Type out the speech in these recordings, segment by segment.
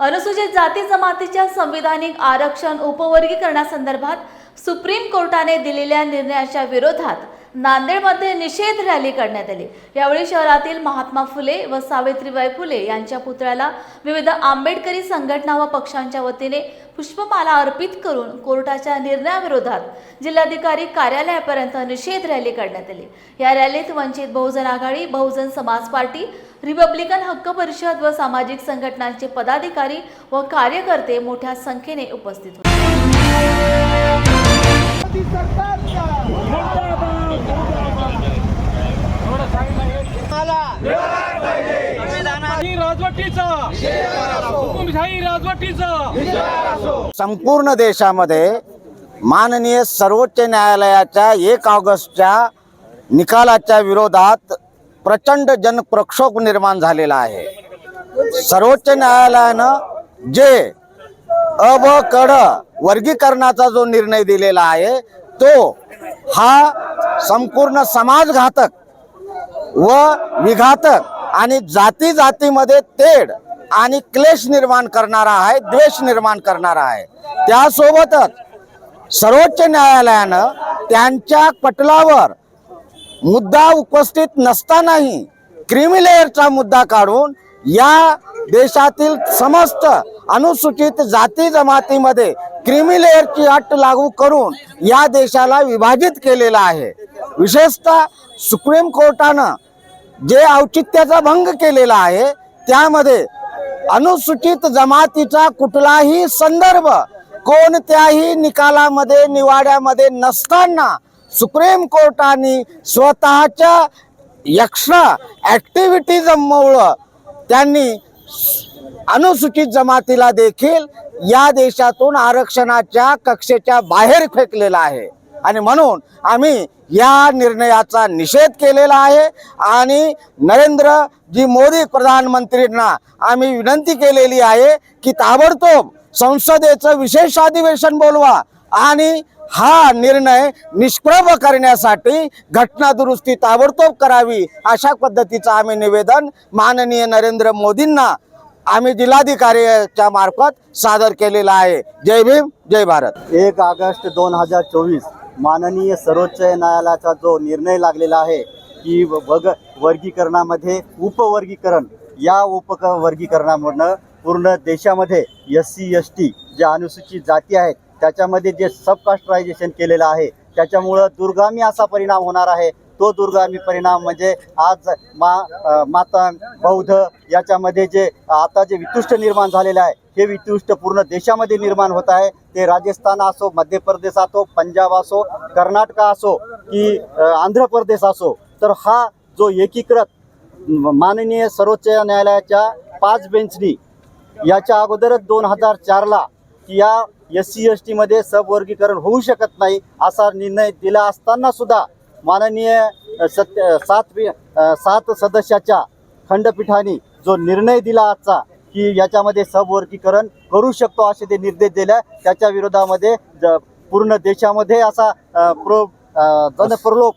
अनुसूचित जाती जमातीच्या संविधानिक आरक्षण उपवर्गीकरणासंदर्भात सुप्रीम कोर्टाने दिलेल्या निर्णयाच्या विरोधात नांदेडमध्ये निषेध रॅली करण्यात आली. यावेळी शहरातील महात्मा फुले व सावित्रीबाई फुले यांच्या पुतळ्याला विविध आंबेडकरी संघटना व पक्षांच्या वतीने पुष्पमाला अर्पित करून कोर्टाच्या निर्णयाविरोधात जिल्हाधिकारी कार्यालयापर्यंत निषेध रॅली करण्यात आली. या रॅलीत वंचित बहुजन आघाडी बहुजन समाज पार्टी रिपब्लिकन हक्क परिषद व सामाजिक संघटनांचे पदाधिकारी व कार्यकर्ते मोठ्या संख्येने उपस्थित होते. संपूर्ण देशामध्ये माननीय सर्वोच्च न्यायालयाच्या एक ऑगस्टच्या निकालाच्या विरोधात प्रचंड जनप्रक्षोभ निर्माण झालेला आहे. सर्वोच्च न्यायालयानं जे अ ब कड वर्गीकरणाचा जो निर्णय दिलेला आहे तो हा संपूर्ण समाजघातक व विघातक आणि जाती जातीमध्ये तेढ आणि क्लेश निर्माण करणारा आहे द्वेष निर्माण करणारा आहे. त्यासोबतच सर्वोच्च न्यायालयानं त्यांच्या पटलावर मुद्दा उपस्थित नसतानाही क्रिमिलेअरचा मुद्दा काढून या देशातील समस्त अनुसूचित जाती जमातीमध्ये क्रिमिलेअरची अट लागू करून या देशाला विभाजित केलेला आहे. विशेषतः सुप्रीम कोर्टानं जे औचित्याचा भंग केलेला आहे त्यामध्ये अनुसूचित जमातीचा कुठलाही संदर्भ कोणत्याही निकालामध्ये निवाड्यामध्ये नसताना सुप्रीम कोर्टाने स्वतःच्या एक्स्ट्रा ॲक्टिव्हिटीजमुळं त्यांनी अनुसूचित जमातीला देखील या देशातून आरक्षणाच्या कक्षेच्या बाहेर फेकलेला आहे. आणि म्हणून आम्ही या निर्णयाचा निषेध केलेला आहे आणि नरेंद्रजी मोदी प्रधानमंत्रींना आम्ही विनंती केलेली आहे की ताबडतोब संसदेचं विशेष अधिवेशन बोलवा आणि हा निर्णय निष्प्रभ करण्यासाठी घटना दुरुस्ती ताबडतोब करावी अशा पद्धतीचं आम्ही निवेदन माननीय नरेंद्र मोदींना आम्ही जिल्हाधिकाऱ्याच्या मार्फत सादर केलेला आहे. जय भीम जय भारत. एक ऑगस्ट दोन हजार चोवीस माननीय सर्वोच्च न्यायालयाचा जो निर्णय लागलेला आहे की वग वर्गीकरणामध्ये उपवर्गीकरण या उप वर्गीकरणामुळं पूर्ण देशामध्ये एस सी एस टी ज्या अनुसूचित जाती आहेत त्याच्यामध्ये जे सबकास्टरायझेशन केलेलं आहे त्याच्यामुळं दुर्गामी असा परिणाम होणार आहे. तो दुर्गामी परिणाम म्हणजे आज मा मातंग बौद्ध याच्यामध्ये जे आता जे वितुष्ट निर्माण झालेलं आहे हे वितुष्ट पूर्ण देशामध्ये निर्माण होत आहे. ते राजस्थान असो मध्य प्रदेश असो पंजाब असो कर्नाटक असो की आंध्र प्रदेश असो तर हा जो एकीकृत माननीय सर्वोच्च न्यायालयाच्या पाच बेंचनी याच्या अगोदरच दोन हजार चारला की या एस सी एस टीमध्ये सबवर्गीकरण होऊ शकत नाही असा निर्णय दिला असताना सुद्धा माननीय सत्य सात सात सदस्याच्या खंडपीठाने जो निर्णय दिला आजचा की याच्यामध्ये सबवर्गीकरण करू शकतो असे ते निर्देश दिले त्याच्या विरोधामध्ये ज- पूर्ण देशामध्ये असा प्रो जनप्रलोभ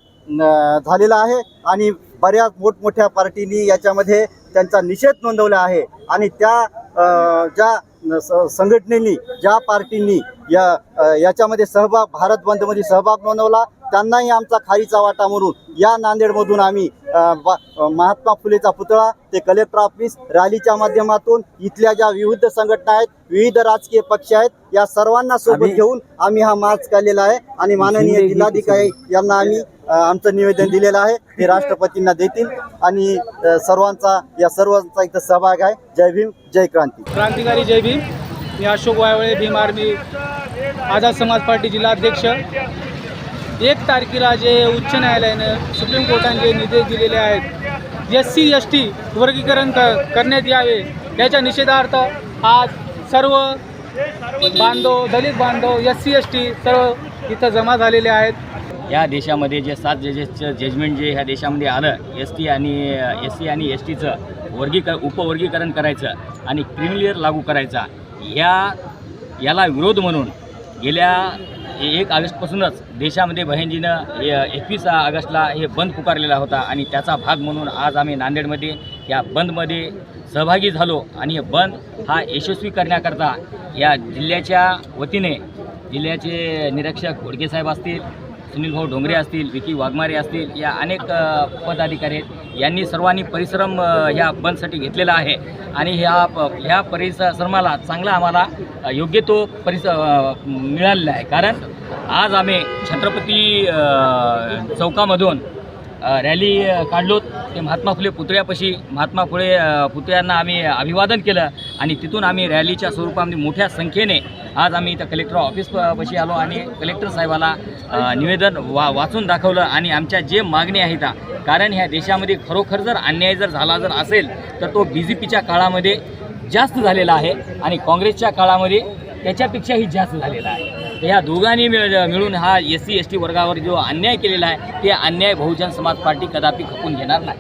झालेला आहे. आणि बऱ्याच मोठमोठ्या पार्टीनी याच्यामध्ये त्यांचा निषेध नोंदवला आहे. आणि त्या ज्या संघटनेनी ज्या पार्टींनी या याच्यामध्ये सहभाग भारत बंदमध्ये सहभाग नोंदवला त्यांनाही आमचा खारीचा वाटा म्हणून या नांदेडमधून आम्ही महात्मा फुलेचा पुतळा ते कलेक्टर ऑफिस रॅलीच्या माध्यमातून इथल्या ज्या विविध संघटना आहेत विविध राजकीय पक्ष आहेत या सर्वांना सोबत घेऊन आम्ही हा मार्च काढलेला आहे. आणि माननीय जिल्हाधिकारी यांना आम्ही आमचं निवेदन दिलेलं आहे. ते राष्ट्रपतींना देतील. आणि सर्वांचा या सर्वांचा इथं सहभाग आहे. जय भीम जय क्रांती. क्रांतिकारी जय भीम. मी अशोक वायवळे भीम आर्मी आझाद समाज पार्टी जिल्हाध्यक्ष. एक तारखेला जे उच्च न्यायालयानं सुप्रीम कोर्टाने जे निर्देश दिलेले आहेत एस सी एस टी वर्गीकरण क करण्यात यावे याच्या निषेधार्थ आज सर्व बांधव दलित बांधव एस सी एस टी सर्व इथं जमा झालेले आहेत. या देशामध्ये जे सात जजेसचं जजमेंट जे ह्या देशामध्ये आलं एस टी आणि एस सी आणि एस टीचं वर्गीकर उपवर्गीकरण करायचं आणि क्रिमिलियर लागू करायचा या याला विरोध म्हणून गेल्या एक ऑगस्टपासूनच देशामध्ये बहिणजीनं एकवीस ऑगस्टला हे बंद पुकारलेला होता आणि त्याचा भाग म्हणून आज आम्ही नांदेडमध्ये या बंदमध्ये सहभागी झालो आणि हे बंद हा यशस्वी करण्याकरता या जिल्ह्याच्या वतीने जिल्ह्याचे निरीक्षक घोडकेसाहेब असतील सुनील भाऊ डोंगरे असतील विकी वाघमारे असतील या अनेक पदाधिकारी आहेत. यांनी सर्वांनी परिश्रम ह्या बंदसाठी घेतलेला आहे. आणि ह्या ह्या परिश्रमाला चांगला आम्हाला योग्य तो परिस मिळालेला आहे. कारण आज आम्ही छत्रपती चौकामधून रॅली काढलोत ते महात्मा फुले पुतळ्यापाशी महात्मा फुले पुतळ्यांना आम्ही अभिवादन केलं. आणि तिथून आम्ही रॅलीच्या स्वरूपामध्ये मोठ्या संख्येने आज आम्ही इथं कलेक्टर ऑफिस पशी आलो आणि कलेक्टर साहेबाला निवेदन वा वाचून दाखवलं आणि आमच्या जे मागणी आहेत कारण ह्या देशामध्ये खरोखर जर अन्याय जर झाला जर असेल तर तो बी जे पीच्या काळामध्ये जास्त झालेला आहे आणि काँग्रेसच्या काळामध्ये त्याच्यापेक्षाही जास्त झालेला आहे. तर ह्या दोघांनी मिळ मिळून हा एस सी एस टी वर्गावर जो अन्याय केलेला आहे ते अन्याय बहुजन समाज पार्टी कदापि खपून घेणार नाही.